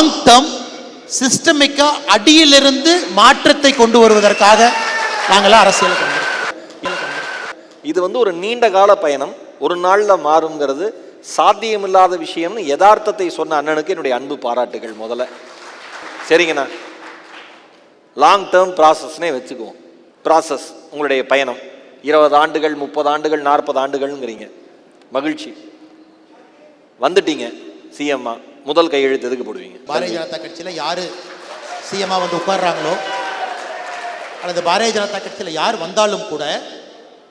Long term சிஸ்டமிக்கா அடியிலிருந்து மாற்றத்தை கொண்டு வருவதற்காக நாங்களாம் அரசியலுக்கு இது வந்து ஒரு நீண்ட கால பயணம். ஒரு நாளில் மாறுங்கிறது சாத்தியமில்லாத விஷயம்னு யதார்த்தத்தை சொன்ன அண்ணனுக்கு என்னுடைய அன்பு பாராட்டுகள் முதல்ல. சரிங்கண்ணா. லாங் டேர்ம் ப்ராசஸ்னே வச்சுக்குவோம். ப்ராசஸ் உங்களுடைய பயணம். இருபது ஆண்டுகள் முப்பது ஆண்டுகள் நாற்பது ஆண்டுகள்ங்கிறீங்க. மகிழ்ச்சி. வந்துட்டீங்க சிஎம்மா முதல் கையெழுத்து எதுக்கு போடுவீங்க? பாரதிய ஜனதா கட்சியில் யார் சிஎம்மா வந்து உட்கார்றாங்களோ அல்லது பாரதிய ஜனதா கட்சியில் யார் வந்தாலும் கூட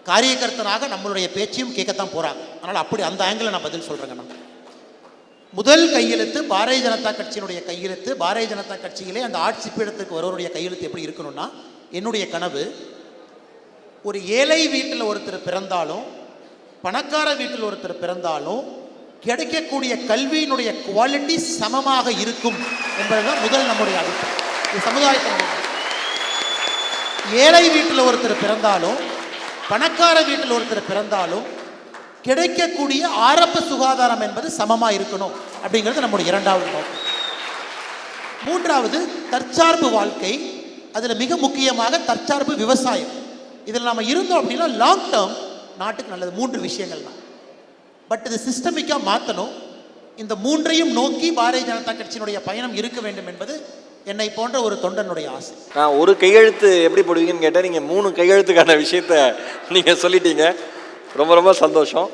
காரியகர்த்தனாக நம்மளுடைய பேச்சையும் கேட்கத்தான் போகிறாங்க அதனால் அப்படி அந்த ஆங்கிளில் நான் பதில் சொல்கிறேங்கண்ணா முதல் கையெழுத்து பாரதிய ஜனதா கட்சியினுடைய கையெழுத்து. பாரதிய ஜனதா கட்சியிலே அந்த ஆட்சி பீடத்துக்கு வருவருடைய கையெழுத்து எப்படி இருக்கணும்னா என்னுடைய கனவு ஒரு ஏழை வீட்டில் ஒருத்தர் பிறந்தாலும் பணக்கார வீட்டில் ஒருத்தர் பிறந்தாலும் கிடைக்கக்கூடிய கல்வியினுடைய குவாலிட்டி சமமாக இருக்கும் என்பதுதான் முதல் நம்முடைய அடிப்படை. இது சமுதாயத்தினுடைய ஏழை வீட்டில் ஒருத்தர் பிறந்தாலும் பணக்கார வீட்டில் ஒருத்தர் பிறந்தாலும் கிடைக்கக்கூடிய ஆரம்ப சுகாதாரம் என்பது சமமாக இருக்கணும் அப்படிங்கிறது நம்முடைய இரண்டாவது நோக்கம். மூன்றாவது தற்சார்பு வாழ்க்கை. அதில் மிக முக்கியமாக தற்சார்பு விவசாயம். இதில் நம்ம இருந்தோம் அப்படின்னா லாங் டேர்ம் நாட்டுக்கு நல்லது. மூன்று விஷயங்கள் தான் பட் இது சிஸ்டமிக்காக மாற்றணும் இந்த மூன்றையும் நோக்கி பாரதிய ஜனதா கட்சியினுடைய பயணம் இருக்க வேண்டும் என்பது என்னை போன்ற ஒரு தொண்டனுடைய ஆசை. நான் ஒரு கையெழுத்து எப்படி போடுவீங்கன்னு கேட்டால் நீங்கள் மூணு கையெழுத்துக்கான விஷயத்த நீங்கள் சொல்லிட்டீங்க. ரொம்ப ரொம்ப சந்தோஷம்.